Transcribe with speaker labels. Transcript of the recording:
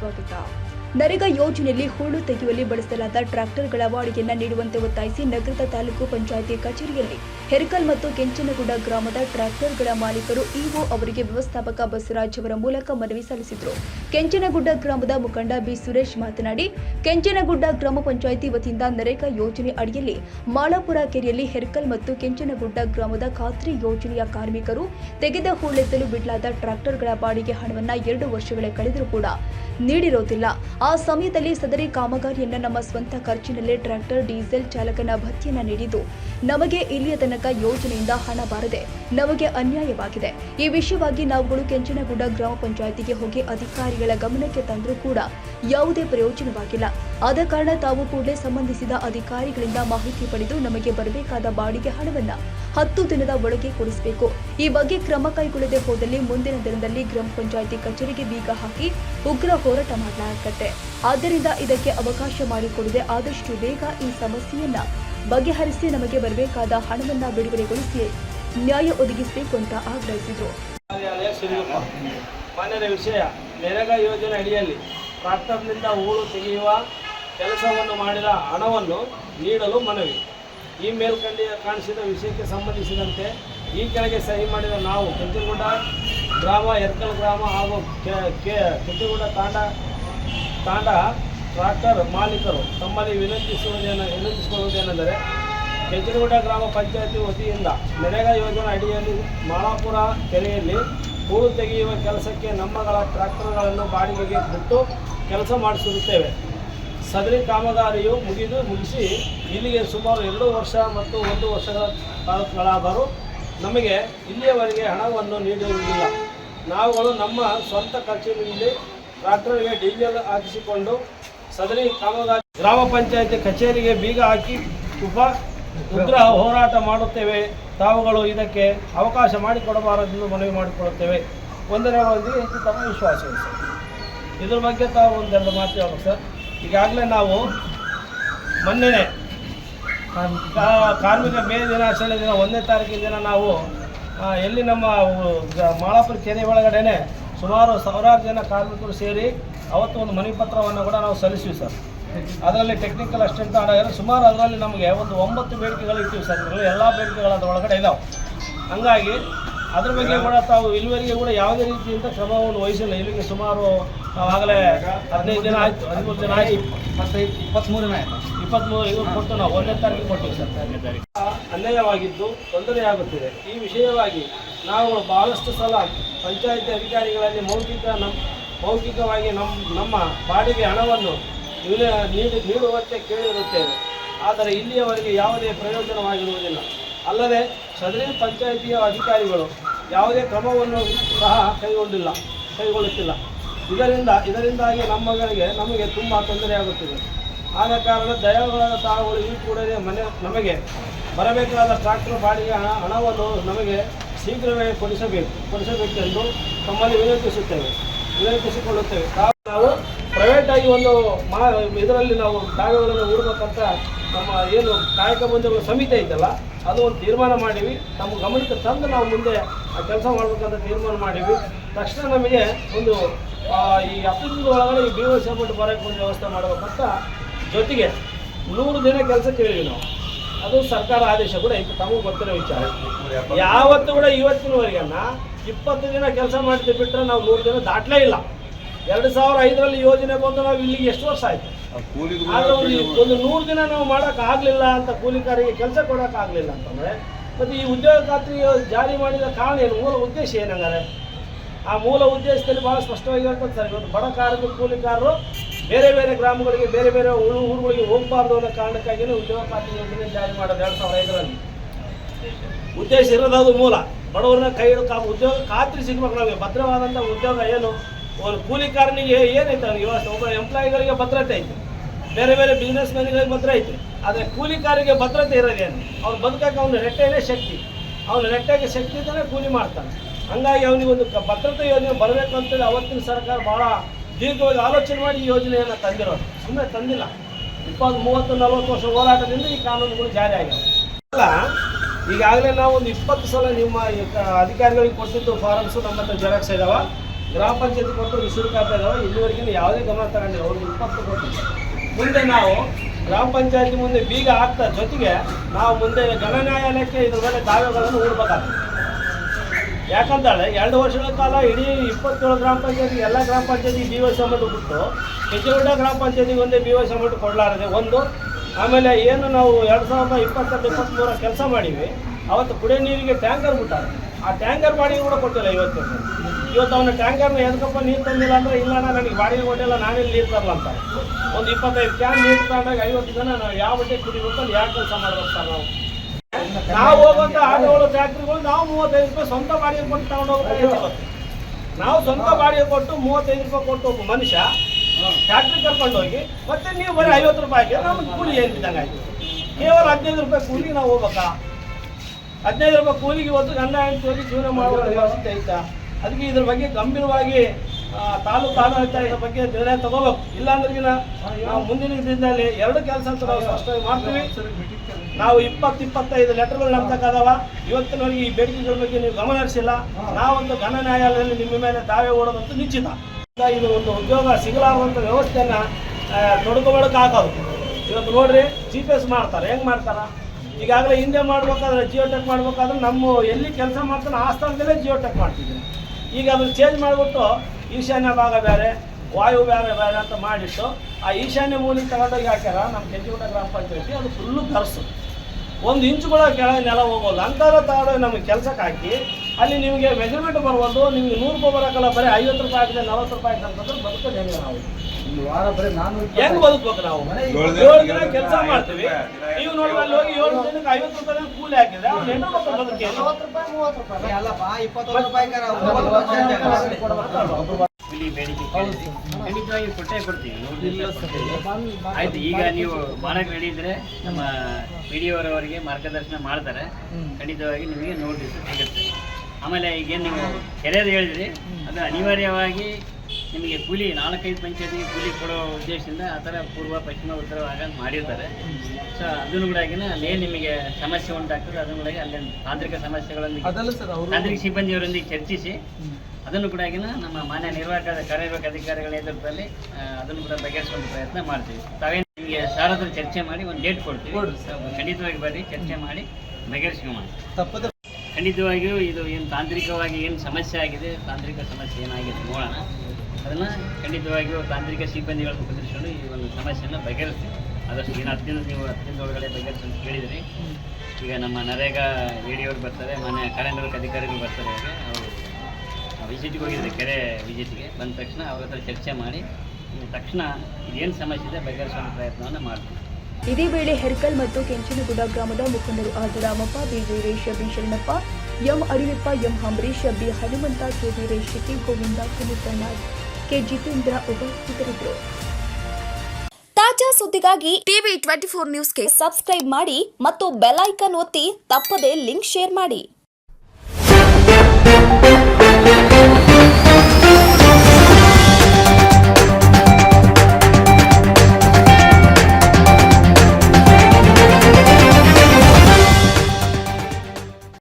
Speaker 1: ಸ್ವಾಗತ. ನರೇಗಾ ಯೋಜನೆಯಲ್ಲಿ ಹೂಳು ತೆಗೆಯುವಲ್ಲಿ ಬಳಸಲಾದ ಟ್ರ್ಯಾಕ್ಟರ್ಗಳ ಬಾಡಿಗೆಯನ್ನು ನೀಡುವಂತೆ ಒತ್ತಾಯಿಸಿ ನಗರದ ತಾಲೂಕು ಪಂಚಾಯಿತಿ ಕಚೇರಿಯಲ್ಲಿ ಹೆರ್ಕಲ್ ಮತ್ತು ಕೆಂಚನಗುಡ್ಡ ಗ್ರಾಮದ ಟ್ರ್ಯಾಕ್ಟರ್ಗಳ ಮಾಲೀಕರು ಇಒ ಅವರಿಗೆ ವ್ಯವಸ್ಥಾಪಕ ಬಸವರಾಜ್ ಅವರ ಮೂಲಕ ಮನವಿ ಸಲ್ಲಿಸಿದರು. ಕೆಂಚನಗುಡ್ಡ ಗ್ರಾಮದ ಮುಖಂಡ ಬಿ. ಸುರೇಶ್ ಮಾತನಾಡಿ ಕೆಂಚನಗುಡ್ಡ ಗ್ರಾಮ ಪಂಚಾಯಿತಿ ವತಿಯಿಂದ ನರೇಗಾ ಯೋಜನೆ ಅಡಿಯಲ್ಲಿ ಮಾಳಾಪುರ ಕೆರೆಯಲ್ಲಿ ಹೆರ್ಕಲ್ ಮತ್ತು ಕೆಂಚನಗುಡ್ಡ ಗ್ರಾಮದ ಖಾತ್ರಿ ಯೋಜನೆಯ ಕಾರ್ಮಿಕರು ತೆಗೆದ ಹೂಳೆತ್ತಲು ಬಿಡಲಾದ ಟ್ರ್ಯಾಕ್ಟರ್ಗಳ ಬಾಡಿಗೆ ಹಣವನ್ನ ಎರಡು ವರ್ಷಗಳೇ ಕಳೆದರೂ ಕೂಡ ನೀಡಿರೋದಿಲ್ಲ. ಆ ಸಮಯದಲ್ಲಿ ಸದರಿ ಕಾಮಗಾರಿಯನ್ನು ನಮ್ಮ ಸ್ವಂತ ಖರ್ಚಿನಲ್ಲೇ ಟ್ರ್ಯಾಕ್ಟರ್, ಡೀಸೆಲ್ ಚಾಲಕನ ಭತ್ಯೆಯನ್ನು ನೀಡಿದ್ದು. ನಮಗೆ ಇಲ್ಲಿಯ ತನಕ ಯೋಜನೆಯಿಂದ ಹಣ ಬಾರದೆ ನಮಗೆ ಅನ್ಯಾಯವಾಗಿದೆ. ಈ ವಿಷಯವಾಗಿ ನಾವುಗಳು ಕೆಂಚನಗುಡ್ಡ ಗ್ರಾಮ ಪಂಚಾಯಿತಿಗೆ ಹೋಗಿ ಅಧಿಕಾರಿಗಳ ಗಮನಕ್ಕೆ ತಂದರೂ ಕೂಡ ಯಾವುದೇ ಪ್ರಯೋಜನವಾಗಿಲ್ಲ. ಆದ ಕಾರಣ ತಾವು ಕೂಡಲೇ ಸಂಬಂಧಿಸಿದ ಅಧಿಕಾರಿಗಳಿಂದ ಮಾಹಿತಿ ಪಡೆದು ನಮಗೆ ಬರಬೇಕಾದ ಬಾಡಿಗೆ ಹಣವನ್ನ ಹತ್ತು ದಿನದ ಒಳಗೆ ಕೊಡಿಸಬೇಕು. ಈ ಬಗ್ಗೆ ಕ್ರಮ ಕೈಗೊಳ್ಳದೆ ಹೋದಲ್ಲಿ ಮುಂದಿನ ದಿನದಲ್ಲಿ ಗ್ರಾಮ ಪಂಚಾಯಿತಿ ಕಚೇರಿಗೆ ಬೀಗ ಹಾಕಿ ಉಗ್ರ ಹೋರಾಟ ಮಾಡಲಾಗತ್ತೆ. ಆದ್ದರಿಂದ ಇದಕ್ಕೆ ಅವಕಾಶ ಮಾಡಿಕೊಡದೆ ಆದಷ್ಟು ಬೇಗ ಈ ಸಮಸ್ಯೆಯನ್ನ ಬಗೆಹರಿಸಿ ನಮಗೆ ಬರಬೇಕಾದ ಹಣವನ್ನ ಬಿಡುಗಡೆಗೊಳಿಸಿ ನ್ಯಾಯ ಒದಗಿಸಬೇಕು ಅಂತ ಆಗ್ರಹಿಸಿದರು.
Speaker 2: ಮಾನ್ಯರ ವಿಷಯ ನೆರೆಗ ಯೋಜನೆ ಅಡಿಯಲ್ಲಿ ಟ್ರಾಕ್ಟರ್ನಿಂದ ಹೂಳು ತೆಗೆಯುವ ಕೆಲಸವನ್ನು ಮಾಡಿದ ಹಣವನ್ನು ನೀಡಲು ಮನವಿ. ಈ ಮೇಲ್ಕಂಡಿ ಕಾಣಿಸಿದ ವಿಷಯಕ್ಕೆ ಸಂಬಂಧಿಸಿದಂತೆ ಈ ಕೆಳಗೆ ಸಹಿ ಮಾಡಿದ ನಾವು ಕೆಂಚನಗುಡ್ಡ ಗ್ರಾಮ ಎರ್ಕಲ್ ಗ್ರಾಮ ಹಾಗೂ ಕೆ- ಕೆ, ಕೆಂಚನಗುಡ್ಡ ತಾಂಡ ತಾಂಡ ಟ್ರಾಕ್ಟರ್ ಮಾಲೀಕರು ತಮ್ಮಲ್ಲಿ ವಿನಂತಿಸುವುದೇನ, ವಿನಂತಿಸಿಕೊಳ್ಳುವುದೇನೆಂದರೆ, ಕೆಂಚನಗುಡ್ಡ ಗ್ರಾಮ ಪಂಚಾಯತಿ ವತಿಯಿಂದ ನರೇಗಾ ಯೋಜನೆ ಅಡಿಯಲ್ಲಿ ಮಾಳಾಪುರ ಕೆರೆಯಲ್ಲಿ ಹೂಳು ತೆಗೆಯುವ ಕೆಲಸಕ್ಕೆ ನಮ್ಮಗಳ ಟ್ರ್ಯಾಕ್ಟರ್ಗಳನ್ನು ಬಾಡಿಗೆಗೆ ಬಿಟ್ಟು ಕೆಲಸ ಮಾಡಿಸಿರುತ್ತೇವೆ ಸದರಿ ಕಾಮಗಾರಿಯು ಮುಗಿದು ಮುಗಿಸಿ ಇಲ್ಲಿಗೆ ಸುಮಾರು ಎರಡು ವರ್ಷ ಮತ್ತು ಒಂದು ವರ್ಷಗಳ ಕಾಲಗಳಾದರೂ ನಮಗೆ ಇಲ್ಲಿಯವರೆಗೆ ಹಣವನ್ನು ನೀಡಿರುವುದಿಲ್ಲ ನಾವುಗಳು ನಮ್ಮ ಸ್ವಂತ ಖರ್ಚಿನಲ್ಲಿ ಟ್ರಾಕ್ಟರ್ಗೆ ಡೀಸೆಲ್ ಹಾಕಿಸಿಕೊಂಡು ಸದರಿ ಕಾಮಗಾರಿ ಗ್ರಾಮ ಪಂಚಾಯತಿ ಕಚೇರಿಗೆ ಬೀಗ ಹಾಕಿ ಉಪ ಉಗ್ರ ಹೋರಾಟ ಮಾಡುತ್ತೇವೆ. ತಾವುಗಳು ಇದಕ್ಕೆ ಅವಕಾಶ ಮಾಡಿಕೊಡಬಾರದೆಂದು ಮನವಿ ಮಾಡಿಕೊಳ್ಳುತ್ತೇವೆ. ಹೆಚ್ಚು ತಮ್ಮ ವಿಶ್ವಾಸ ಸರ್. ಇದ್ರ ಬಗ್ಗೆ ತಾವು ಒಂದೆರಡು ಮಾತು ಹೇಳಬೇಕು ಸರ್. ಈಗಾಗಲೇ ನಾವು ಮೊನ್ನೆನೇ ಕಾರ್ಮಿಕ ಮೇ ದಿನಾಚರಣೆ ದಿನ ಒಂದನೇ ತಾರೀಕಿನ ದಿನ ನಾವು ಎಲ್ಲಿ ನಮ್ಮ ಮಾಳಾಪುರ ಕೆರೆ ಒಳಗಡೆನೆ ಸುಮಾರು ಸಾವಿರಾರು ಜನ ಕಾರ್ಮಿಕರು ಸೇರಿ ಅವತ್ತು ಒಂದು ಮನವಿ ಪತ್ರವನ್ನು ಕೂಡ ನಾವು ಸಲ್ಲಿಸಿವಿ ಸರ್. ಅದರಲ್ಲಿ ಟೆಕ್ನಿಕಲ್ ಅಸಿಸ್ಟೆಂಟ್ ಆಡೋದ್ರೆ ಸುಮಾರು ಅದರಲ್ಲಿ ನಮಗೆ ಒಂದು ಒಂಬತ್ತು ಬೇಡಿಕೆಗಳು ಇಟ್ಟಿವಿ ಸರ್. ಇದರಲ್ಲಿ ಎಲ್ಲ ಬೇಡಿಕೆಗಳು ಅದರೊಳಗಡೆ ಒಳಗಡೆ ಇದಾವೆ. ಹಂಗಾಗಿ ಅದ್ರ ಬಗ್ಗೆ ಕೂಡ ತಾವು ಇಲ್ಲಿವರೆಗೆ ಕೂಡ ಯಾವುದೇ ರೀತಿಯಿಂದ ಕ್ರಮವನ್ನು ವಹಿಸಿಲ್ಲ. ಇಲ್ಲಿಗೆ ಸುಮಾರು ನಾವು ಆಗಲೇ ಹದಿನೈದು ದಿನ ಆಯಿತು ಹದಿಮೂರು ದಿನ ಆಯಿತು.
Speaker 3: ಇಪ್ಪತ್ತೈದು ದಿನ ಆಯಿತು.
Speaker 2: ಇಪ್ಪತ್ತ್ಮೂರು ಇವತ್ತು ಕೊಟ್ಟು ನಾವು ಒಂದನೇ ತಾರೀಕು ಕೊಟ್ಟಿವಿ ಸರ್. ಅನ್ಯಾಯವಾಗಿದ್ದು ತೊಂದರೆಯಾಗುತ್ತಿದೆ. ಈ ವಿಷಯವಾಗಿ ನಾವು ಬಹಳಷ್ಟು ಸಲ ಪಂಚಾಯಿತಿ ಅಧಿಕಾರಿಗಳಲ್ಲಿ ಮೌಖಿಕ ನಮ್ ಮೌಖಿಕವಾಗಿ ನಮ್ಮ ನಮ್ಮ ಬಾಡಿಗೆ ಹಣವನ್ನು ನೀಡ- ನೀಡಿ ನೀಡುವಂತೆ ಕೇಳಿರುತ್ತೇವೆ. ಆದರೆ ಇಲ್ಲಿಯವರೆಗೆ ಯಾವುದೇ ಪ್ರಯೋಜನವಾಗಿರುವುದಿಲ್ಲ. ಅಲ್ಲದೆ ಸದರಿ ಪಂಚಾಯಿತಿಯ ಅಧಿಕಾರಿಗಳು ಯಾವುದೇ ಕ್ರಮವನ್ನು ಸಹ ಕೈಗೊಂಡಿಲ್ಲ, ಕೈಗೊಳ್ಳುತ್ತಿಲ್ಲ. ಇದರಿಂದ, ಇದರಿಂದಾಗಿ ನಮ್ಮಗಳಿಗೆ ನಮಗೆ ತುಂಬ ತೊಂದರೆಯಾಗುತ್ತಿದೆ ಆದ ಕಾರಣ ದಯಾಗಳ ತಾವುಗಳು ಈ ಕೂಡಲೇ ಮನೆ, ನಮಗೆ ಬರಬೇಕಾದ ಟ್ರಾಕ್ಟರ್ ಬಾಡಿಗೆ ಹಣ, ಹಣವನ್ನು ನಮಗೆ ಶೀಘ್ರವೇ ಕೊಡಿಸಬೇಕು, ಕೊಡಿಸಬೇಕೆಂದು ತಮ್ಮಲ್ಲಿ ವಿನಂತಿಸುತ್ತೇವೆ. ವಿನಂತಿಸಿಕೊಳ್ಳುತ್ತೇವೆ ತಾವು ನಾವು ಪ್ರೈವೇಟ್ ಆಗಿ ಒಂದು ಮಾ ಇದರಲ್ಲಿ ನಾವು ಕಾಗದಗಳನ್ನು ಹೂಡಬೇಕಂತ ನಮ್ಮ ಏನು ಕಾಯಕ ಬಂಧುಗಳ ಸಮಿತಿ ಐತಲ್ಲ, ಅದು ಒಂದು ತೀರ್ಮಾನ ಮಾಡೀವಿ. ನಮ್ಮ ಗಮನಕ್ಕೆ ತಂದು ನಾವು ಮುಂದೆ ಆ ಕೆಲಸ ಮಾಡಬೇಕಂತ ತೀರ್ಮಾನ ಮಾಡೀವಿ. ತಕ್ಷಣ ನಮಗೆ ಒಂದು ಈ ಹತ್ತು ಒಳಗಡೆ ಈ ಬಿ ಓ ಬಿಟ್ಟು ಬರೋಕ್ಕೆ ಒಂದು ವ್ಯವಸ್ಥೆ ಮಾಡಬೇಕಂತ ಜೊತೆಗೆ ನೂರು ದಿನ ಕೆಲಸ ಹೇಳಿವಿ ನಾವು. ಅದು ಸರ್ಕಾರ ಆದೇಶ ಕೂಡ ಇತ್ತು ತಮಗೆ ಗೊತ್ತಿರೋ ವಿಚಾರ. ಯಾವತ್ತು ಕೂಡ ಇವತ್ತಿನವರೆಗನ್ನ ಇಪ್ಪತ್ತು ದಿನ ಕೆಲಸ ಮಾಡ್ತೀವಿ ಬಿಟ್ಟರೆ ನಾವು ನೂರು ದಿನ ದಾಟ್ಲೇ ಇಲ್ಲ. ಎರಡು ಸಾವಿರ ಐದರಲ್ಲಿ ಯೋಜನೆ ಬಂದು ನಾವು ಇಲ್ಲಿಗೆ ಎಷ್ಟು ವರ್ಷ ಆಯ್ತು? ಆದರೆ ಒಂದು ಒಂದು ನೂರು ದಿನ ನಾವು ಮಾಡೋಕ್ಕಾಗಲಿಲ್ಲ ಆಗ್ಲಿಲ್ಲ ಅಂತ ಕೂಲಿಕಾರಿಗೆ ಕೆಲಸ ಕೊಡೋಕ್ಕಾಗಲಿಲ್ಲ ಅಂತಂದರೆ ಮತ್ತು ಈ ಉದ್ಯೋಗ ಖಾತ್ರಿ ಜಾರಿ ಮಾಡಿದ ಕಾರಣ ಏನು? ಮೂಲ ಉದ್ದೇಶ ಏನಂಗಾರೆ ಆ ಮೂಲ ಉದ್ದೇಶದಲ್ಲಿ ಬಹಳ ಸ್ಪಷ್ಟವಾಗಿ ಹೇಳ್ತಾರೆ ಸರ್. ಇವತ್ತು ಬಡ ಕಾರ್ಮಿಕ ಕೂಲಿಕಾರರು ಬೇರೆ ಬೇರೆ ಗ್ರಾಮಗಳಿಗೆ ಬೇರೆ ಬೇರೆ ಊರು ಊರುಗಳಿಗೆ ಹೋಗಬಾರ್ದು ಅನ್ನೋ ಕಾರಣಕ್ಕಾಗಿಯೇ ಉದ್ಯೋಗ ಖಾತ್ರಿ ಯೋಜನೆ ಜಾರಿ ಮಾಡೋದು ಎರಡು ಸಾವಿರದ ಐದರಲ್ಲಿ. ಉದ್ದೇಶ ಇರೋದು ಅದು ಮೂಲ. ಬಡವರನ್ನ ಕೈ ಹಿಡಿದು ಉದ್ಯೋಗ ಖಾತ್ರಿ ಸಿಗ್ಬೇಕು ನಮಗೆ ಭದ್ರವಾದಂಥ ಉದ್ಯೋಗ ಏನು? ಒಂದು ಕೂಲಿಕಾರನಿಗೆ ಏನೈತೆ ಅವ್ನಿಗೆ? ವ್ಯವಸ್ಥೆ ಒಬ್ಬ ಎಂಪ್ಲಾಯಿಗಳಿಗೆ ಭದ್ರತೆ ಐತೆ. ಬೇರೆ ಬೇರೆ ಬಿಸ್ನೆಸ್ ಮ್ಯಾನ್ಗಳಿಗೆ ಭದ್ರ ಐತೆ. ಆದರೆ ಕೂಲಿಕಾರಿಗೆ ಭದ್ರತೆ ಇರೋದೇನು ಅವ್ನು ಬದುಕಕ್ಕೆ ಅವನು ರೆಟ್ಟೆಯೇ ಶಕ್ತಿ. ಅವ್ನು ರೆಟ್ಟೆಗೆ ಶಕ್ತಿ ಇದ್ದಾನೆ ಕೂಲಿ ಮಾಡ್ತಾನೆ. ಹಂಗಾಗಿ ಅವನಿಗೆ ಒಂದು ಭದ್ರತೆ ಯೋಜನೆ ಬರಬೇಕು ಅಂತೇಳಿ ಅವತ್ತಿನ ಸರ್ಕಾರ ಭಾಳ ದೀರ್ಘವಾಗಿ ಆಲೋಚನೆ ಮಾಡಿ ಈ ಯೋಜನೆಯನ್ನು ತಂದಿರೋದು. ಸುಮ್ಮನೆ ತಂದಿಲ್ಲ. ಇಪ್ಪತ್ತು ಮೂವತ್ತು ನಲವತ್ತು ವರ್ಷ ಹೋರಾಟದಿಂದ ಈ ಕಾನೂನುಗಳು ಜಾರಿ ಅಲ್ಲ ಈಗಾಗಲೇ ನಾವು ಒಂದು ಇಪ್ಪತ್ತು ಸಲ ನಿಮ್ಮ ಅಧಿಕಾರಿಗಳಿಗೆ ಕೊಟ್ಟಿದ್ದು ಫಾರಮ್ಸು ನಮ್ಮ ಹತ್ರ ಜೆರಾಕ್ಸ್ ಇದಾವೆ. ಗ್ರಾಮ ಪಂಚಾಯತಿ ಕೊಟ್ಟು ನಿಶುಲ್ಕ ಇದಾವೆ. ಇಲ್ಲಿವರೆಗಿನ ಯಾವುದೇ ಗಮನ ತಗೊಂಡಿಲ್ಲ. ಒಂದು ಇಪ್ಪತ್ತು ಕೊಟ್ಟು. ಮುಂದೆ ನಾವು ಗ್ರಾಮ ಪಂಚಾಯತಿ ಮುಂದೆ ಬೀಗ ಹಾಕ್ತಾ ಜೊತೆಗೆ ನಾವು ಮುಂದೆ ಗಣನ್ಯಾಯಾಲಯಕ್ಕೆ ಇದ್ರ ಮೇಲೆ ದಾವೆಗಳನ್ನು ಹೂಡ್ಬೇಕಾಗ್ತದೆ. ಯಾಕಂತಾಳೆ ಎರಡು ವರ್ಷಗಳ ಕಾಲ ಇಡೀ ಇಪ್ಪತ್ತೇಳು ಗ್ರಾಮ ಪಂಚಾಯತಿ, ಎಲ್ಲ ಗ್ರಾಮ ಪಂಚಾಯತಿ ಬಿ ವೈ ಅಮೌಂಟ್ ಬಿಟ್ಟು ಹೆಚ್ಚು ಗ್ರಾಮ ಪಂಚಾಯತಿಗೆ ಒಂದೇ ಬಿ ವೈ ಅಮೌಂಟ್ ಕೊಡಲಾರದೆ ಒಂದು ಆಮೇಲೆ ಏನು ನಾವು ಎರಡು ಸಾವಿರದ ಇಪ್ಪತ್ತೆರಡು ಇಪ್ಪತ್ತ್ಮೂರ ಕೆಲಸ ಮಾಡೀವಿ ಅವತ್ತು ಕುಡಿಯೋ ನೀರಿಗೆ ಟ್ಯಾಂಕರ್ ಬಿಟ್ಟಾರೆ. ಆ ಟ್ಯಾಂಕರ್ ಬಾಡಿಗೆ ಕೂಡ ಕೊಟ್ಟಿಲ್ಲ ಇವತ್ತು. ಇವತ್ತು ಅವನ ಟ್ಯಾಂಕರ್ನ ಎದಕ್ಕಪ್ಪ ನೀರು ತಂದಿಲ್ಲ ಅಂದರೆ ಇಲ್ಲ ನನಗೆ ಬಾಡಿಗೆ ಕೊಟ್ಟಿಲ್ಲ ನಾನೆಲ್ಲಿ ನೀರು ತರಲ್ಲ ಅಂತ. ಒಂದು ಇಪ್ಪತ್ತೈದು ಕ್ಯಾನ್ ನೀರು ತಗೊಂಡಾಗ ಐವತ್ತು ಜನ ನಾವು ಯಾವ ಬಟ್ಟೆ ಕುಡಿಬೇಕು ಅಲ್ಲಿ ಯಾಕೆ ಕೆಲಸ ಮಾಡ್ಬೇಕು ನಾವು. ನಾವು ಹೋಗುವಂಥ ಆಟೋಗಳು ಫ್ಯಾಕ್ಟ್ರಿಗಳು ನಾವು ಮೂವತ್ತೈದು ರೂಪಾಯಿ ಸ್ವಂತ ಬಾಡಿಗೆ ಕೊಟ್ಟು ತಗೊಂಡು ಹೋಗ್ಬೇಕು ನಾವು ಸ್ವಂತ ಬಾಡಿಗೆ ಕೊಟ್ಟು ಮೂವತ್ತೈದು ರೂಪಾಯಿ ಕೊಟ್ಟು ಒಬ್ಬ ಮನುಷ್ಯ ಫ್ಯಾಕ್ಟ್ರಿ ಕರ್ಕೊಂಡು ಹೋಗಿ, ಮತ್ತೆ ನೀವು ಬರೀ ಐವತ್ತು ರೂಪಾಯಿ ನಮ್ಗೆ ಕೂಲಿ ಏನು ಕೇವಲ ಹದಿನೈದು ರೂಪಾಯಿ ಕೂಲಿಗೆ ನಾವು ಹೋಗ್ಬೇಕಾ? ಹದಿನೈದು ರೂಪಾಯಿ ಕೂಲಿಗೆ ಹೋದ್ರೆ ಗಂಡ ಹೆಂಡತಿ ಹೋಗಿ ಜೀವನ ಮಾಡುವ ವ್ಯವಸ್ಥೆ ಐತಾ? ಅದಕ್ಕೆ ಇದ್ರ ಬಗ್ಗೆ ಗಂಭೀರವಾಗಿ ತಾಲೂಕು ಆಡಳಿತ ಇದ್ರ ಬಗ್ಗೆ ನಿರ್ಣಯ ತಗೋಬೇಕು. ಇಲ್ಲಾಂದ್ರೆ ನಾವು ಮುಂದಿನ ದಿನದಲ್ಲಿ ಎರಡು ಕೆಲಸ ಅಂತ ನಾವು ಸ್ಪಷ್ಟವಾಗಿ ಮಾಡ್ತೀವಿ. ನಾವು ಇಪ್ಪತ್ತು ಇಪ್ಪತ್ತೈದು ಲೆಟರ್ಗಳು ನಮ್ಮ ತಕ ಅದಾವ ಇವತ್ತಿನವರೆಗೆ ಈ ಬೇಡಿಕೆಗಳ ಬಗ್ಗೆ ನೀವು ಗಮನ ಹರಿಸಿಲ್ಲ. ನಾವೊಂದು ಘನ ನ್ಯಾಯಾಲಯದಲ್ಲಿ ನಿಮ್ಮ ಮೇಲೆ ದಾವೆ ಓಡೋದಂತೂ ನಿಶ್ಚಿತ. ಇದು ಒಂದು ಉದ್ಯೋಗ ಸಿಗಲಾರುವಂಥ ವ್ಯವಸ್ಥೆನ ತೊಡಕೋಬಳಕ್ಕೆ ಹಾಕೋದು ಇವತ್ತು ನೋಡ್ರಿ ಜಿ ಪಿ ಎಸ್ ಮಾಡ್ತಾರೆ. ಹೆಂಗೆ ಮಾಡ್ತಾರೆ? ಈಗಾಗಲೇ ಹಿಂದೆ ಮಾಡ್ಬೇಕಾದ್ರೆ ಜಿಯೋ ಟೆಕ್ ಮಾಡ್ಬೇಕಾದ್ರೆ ನಮ್ಮ ಎಲ್ಲಿ ಕೆಲಸ ಮಾಡ್ತಾನೆ ಆ ಸ್ಥಳದಲ್ಲೇ ಜಿಯೋ ಟೆಕ್ ಮಾಡ್ತಿದ್ದೀವಿ ಈಗ ಅದನ್ನು ಚೇಂಜ್ ಮಾಡಿಬಿಟ್ಟು ಈಶಾನ್ಯ ಭಾಗ ಬೇರೆ, ವಾಯು ಬೇರೆ ಬೇರೆ ಅಂತ ಮಾಡಿಟ್ಟು ಆ ಈಶಾನ್ಯ ಮೂಲಿಗೆ ತಗೊಂಡೋಗಿ ಹಾಕ್ಯಾರ ನಮ್ಮ ಕೆಂಜಿಗುಂಡ ಗ್ರಾಮ ಪಂಚಾಯತಿ. ಅದು ಫುಲ್ಲು ಕರ್ಸು ಒಂದು ಇಂಚು ಕೂಡ ಕೆಳಗೆ ನೆಲ ಹೋಗೋದು. ಅಂತಾರ ತಗೊಂಡೋಗಿ ನಮಗೆ ಕೆಲಸಕ್ಕೆ ಹಾಕಿ ಅಲ್ಲಿ ನಿಮಗೆ ಮೆಜರ್ಮೆಂಟ್ ಬರ್ಬೋದು ನಿಮ್ಗೆ ನೂರು ರೂಪಾಯಿ ಬರೋಕ್ಕಲ್ಲ ಬರೀ ಐವತ್ತು ರೂಪಾಯಿ ಆಗಿದೆ ನಲವತ್ತು ರೂಪಾಯಿ ಆಗಿದೆ ಅಂತಂದ್ರೆ ಬದುಕೋದು ಹೆಂಗೆ ನಾವು.
Speaker 3: ಒಂದು ವಾರ ಬರೀ ನಾನು
Speaker 2: ಹೆಂಗ್ ಬದುಕ್ಬೇಕು ನಾವು? ಏಳು ದಿನ ಕೆಲಸ ಮಾಡ್ತೀವಿ. ನೀವು ನೋಡಿ ಅಲ್ಲಿ ಹೋಗಿ ಏಳು ದಿನಕ್ಕೆ ಐವತ್ತು ರೂಪಾಯಿ ಕೂಲಿ ಹಾಕಿದ್ರೆ ಅವ್ನು ಹೆಣ್ಣು ಮಕ್ಕಳು ಬದುಕಿ
Speaker 3: ಅಲ್ಲಪ್ಪ ಇಪ್ಪತ್ತೊಂದು ರೂಪಾಯಿ
Speaker 4: ಕೂಲಿ ಬೇಡಿಕೆ ಕೇಳಿದ್ವಿ. ಖಂಡಿತವಾಗಿ ಕೊಟ್ಟೇ ಕೊಡ್ತೀವಿ. ಆಯ್ತು ಈಗ ನೀವು ಮಾಡಕ್ ರೆಡಿ ಇದ್ರೆ ನಮ್ಮ ಪಿ ಡಿ ಅವರವರಿಗೆ ಮಾರ್ಗದರ್ಶನ ಮಾಡ್ತಾರೆ. ಖಂಡಿತವಾಗಿ ನಿಮಗೆ ದಿವಸ ಸಿಗುತ್ತೆ. ಆಮೇಲೆ ಈಗೇನು ನೀವು ಕೆರೆಯದು ಹೇಳಿದ್ರಿ ಅದು ಅನಿವಾರ್ಯವಾಗಿ ನಿಮಗೆ ಕೂಲಿ ನಾಲ್ಕೈದು ಪಂಚಾಯತಿಗೆ ಕೂಲಿ ಕೊಡೋ ಉದ್ದೇಶದಿಂದ ಆ ಥರ ಪೂರ್ವ ಪಶ್ಚಿಮ ಉತ್ತರ ಭಾಗ ಮಾಡಿರ್ತಾರೆ. ಸೊ ಅದನ್ನು ಕೂಡ ಏನು ನಿಮಗೆ ಸಮಸ್ಯೆ ಉಂಟಾಗ್ತದೆ ಅದನ್ನು ಕೂಡ ಅಲ್ಲಿ ತಾಂತ್ರಿಕ
Speaker 3: ಸಮಸ್ಯೆಗಳನ್ನು
Speaker 4: ತಾಂತ್ರಿಕ ಸಿಬ್ಬಂದಿಯವರೊಂದಿಗೆ ಚರ್ಚಿಸಿ. ಅದನ್ನು ಕೂಡ ನಮ್ಮ ಮಾನ್ಯ ನಿರ್ವಾಹಕ ಕಾರ್ಯನಿರ್ವಾಹಕ ಅಧಿಕಾರಿಗಳ ನೇತೃತ್ವದಲ್ಲಿ ಅದನ್ನು ಕೂಡ ಬಗೆಹರಿಸುವಂತ ಪ್ರಯತ್ನ ಮಾಡ್ತೀವಿ. ತಾವೇ ನಿಮಗೆ ಸಾರ್ ಹತ್ರ ಚರ್ಚೆ ಮಾಡಿ ಒಂದು ಡೇಟ್ ಕೊಡ್ತೀವಿ. ಖಂಡಿತವಾಗಿ ಬರ್ರಿ ಚರ್ಚೆ ಮಾಡಿ ಬಗೆಹರಿಸ್ಕೊಂಬ
Speaker 3: ತಪ್ಪದೆ
Speaker 4: ಖಂಡಿತವಾಗಿಯೂ ಇದು ಏನು ತಾಂತ್ರಿಕವಾಗಿ ಏನು ಸಮಸ್ಯೆ ಆಗಿದೆ, ತಾಂತ್ರಿಕ ಸಮಸ್ಯೆ ಏನಾಗಿದೆ ನೋಡೋಣ. ಅದನ್ನು ಖಂಡಿತವಾಗಿಯೂ ತಾಂತ್ರಿಕ ಸಿಬ್ಬಂದಿಗಳನ್ನು ಕುದುರಿಸಿಕೊಂಡು ಈ ಒಂದು ಸಮಸ್ಯೆಯನ್ನು ಬಗೆಹರಿಸ್ತೀವಿ. ಆದಷ್ಟು ಏನು ಹತ್ತು ನೀವು ಒಳಗಡೆ ಬಗೆಹರಿಸಿ ಅಂತ ಕೇಳಿದಿರಿ. ಈಗ ನಮ್ಮ ನರೇಗಾ ವೇಡಿಯವರು ಬರ್ತಾರೆ ಮನೆ ಕಾರ್ಯನಿರ್ವಾಹಕ ಅಧಿಕಾರಿಗಳು ಬರ್ತಾರೆ ಅವರು ವಿಸಿಟ್ಗೆ ಹೋಗಿದ್ದಾರೆ ಕೆರೆ ವಿಸಿಟ್ಗೆ. ಬಂದ ತಕ್ಷಣ ಅವ್ರ ಹತ್ರ ಚರ್ಚೆ ಮಾಡಿ ತಕ್ಷಣ ಇದೇನು ಸಮಸ್ಯೆ ಇದೆ ಬಗೆಹರಿಸುವಂಥ ಪ್ರಯತ್ನವನ್ನು ಮಾಡ್ತೀವಿ.
Speaker 1: ಇದೇ ವೇಳೆ ಹೆರ್ಕಲ್ ಮತ್ತು ಕೆಂಚನಗುಡ ಗ್ರಾಮದ ಮುಖಂಡರು ಆದ Ramappa B B Sharanappa, M Arivappa, M Ambareesh B Hanumantha, K Veeresh K Govinda Kumuttanath K Jitendra ಉಪಸ್ಥಿತರಿದ್ದರು.
Speaker 5: ತಾಜಾ ಸುದ್ದಿಗಾಗಿ ಟಿವಿ ಟ್ವೆಂಟಿ ಫೋರ್ ನ್ಯೂಸ್ಗೆ ಸಬ್ಸ್ಕ್ರೈಬ್ ಮಾಡಿ ಮತ್ತು ಬೆಲ್ ಐಕನ್ ಒತ್ತಿ ತಪ್ಪದೇ ಲಿಂಕ್ ಶೇರ್ ಮಾಡಿ.